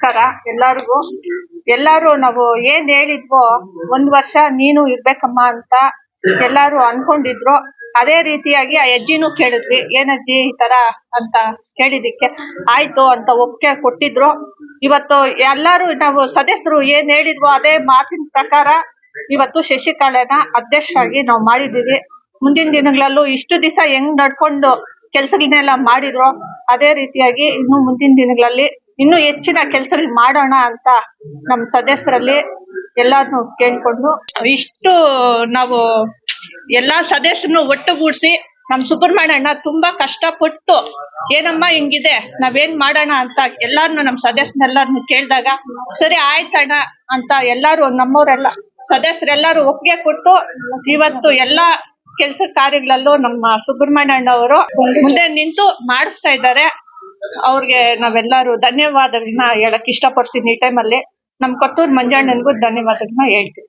ನಮಸ್ಕಾರ ಎಲ್ಲರಿಗೂ. ಎಲ್ಲಾರು ನಾವು ಏನ್ ಹೇಳಿದ್ವೋ ಒಂದ್ ವರ್ಷ ನೀನು ಇರ್ಬೇಕಮ್ಮ ಅಂತ ಎಲ್ಲಾರು ಅನ್ಕೊಂಡಿದ್ರು. ಅದೇ ರೀತಿಯಾಗಿ ಆ ಅಜ್ಜಿನು ಕೇಳಿದ್ವಿ, ಏನಜ್ಜಿ ಈ ತರ ಅಂತ ಕೇಳಿದಿಕ್ಕೆ? ಆಯ್ತು, ಅಂತ ಒಪ್ಪಿಗೆ ಕೊಟ್ಟಿದ್ರು. ಇವತ್ತು ಎಲ್ಲಾರು ನಾವು ಸದಸ್ಯರು ಏನ್ ಹೇಳಿದ್ವೋ ಅದೇ ಮಾತಿನ ಪ್ರಕಾರ ಇವತ್ತು ಶಶಿಕಲಾನ ಅಧ್ಯಕ್ಷರಾಗಿ ನಾವು ಮಾಡಿದೀವಿ ಮುಂದಿನ ದಿನಗಳಲ್ಲೂ ಇಷ್ಟು ದಿವಸ ಹೆಂಗ್ ನಡ್ಕೊಂಡು ಕೆಲ್ಸಗಳನ್ನೆಲ್ಲ ಮಾಡಿದ್ರು ಅದೇ ರೀತಿಯಾಗಿ ಇನ್ನು ಮುಂದಿನ ದಿನಗಳಲ್ಲಿ ಇನ್ನೂ ಹೆಚ್ಚಿನ ಕೆಲಸ ಮಾಡೋಣ ಅಂತ ನಮ್ ಸದಸ್ಯರಲ್ಲಿ ಎಲ್ಲಾರ್ನು ಕೇಳ್ಕೊಂಡು ಇಷ್ಟು ನಾವು ಎಲ್ಲಾ ಸದಸ್ಯರನ್ನು ಒಟ್ಟುಗೂಡಿಸಿ ನಮ್ ಸುಬ್ರಹ್ಮಣ್ಯಣ್ಣ ತುಂಬಾ ಕಷ್ಟಪಟ್ಟು ಏನಮ್ಮ ಹಿಂಗಿದೆ, ನಾವೇನ್ ಮಾಡೋಣ ಅಂತ ಎಲ್ಲಾರ್ನು ನಮ್ ಸದಸ್ಯನೆಲ್ಲಾರ್ನು ಕೇಳಿದಾಗ, ಸರಿ ಆಯ್ತಣ್ಣ ಅಂತ ಎಲ್ಲಾರು ನಮ್ಮವರೆಲ್ಲ ಸದಸ್ಯರೆಲ್ಲರೂ ಒಪ್ಪಿಗೆ ಕೊಟ್ಟು ಇವತ್ತು ಎಲ್ಲಾ ಕೆಲಸ ಕಾರ್ಯಗಳಲ್ಲೂ ನಮ್ಮ ಸುಬ್ರಹ್ಮಣ್ಯಣ್ಣ ಅವರು ಮುಂದೆ ನಿಂತು ಮಾಡಿಸ್ತಾ ಇದ್ದಾರೆ. ಅವ್ರಿಗೆ ನಾವೆಲ್ಲರೂ ಧನ್ಯವಾದಗಳನ್ನ ಹೇಳಕ್ ಇಷ್ಟಪಡ್ತೀನಿ ಈ ಟೈಮಲ್ಲಿ ನಮ್ ಕೊತ್ತೂರ್ ಮಂಜಣ್ಣನ್ಗೂ ಧನ್ಯವಾದಗಳನ್ನ ಹೇಳ್ತೀನಿ.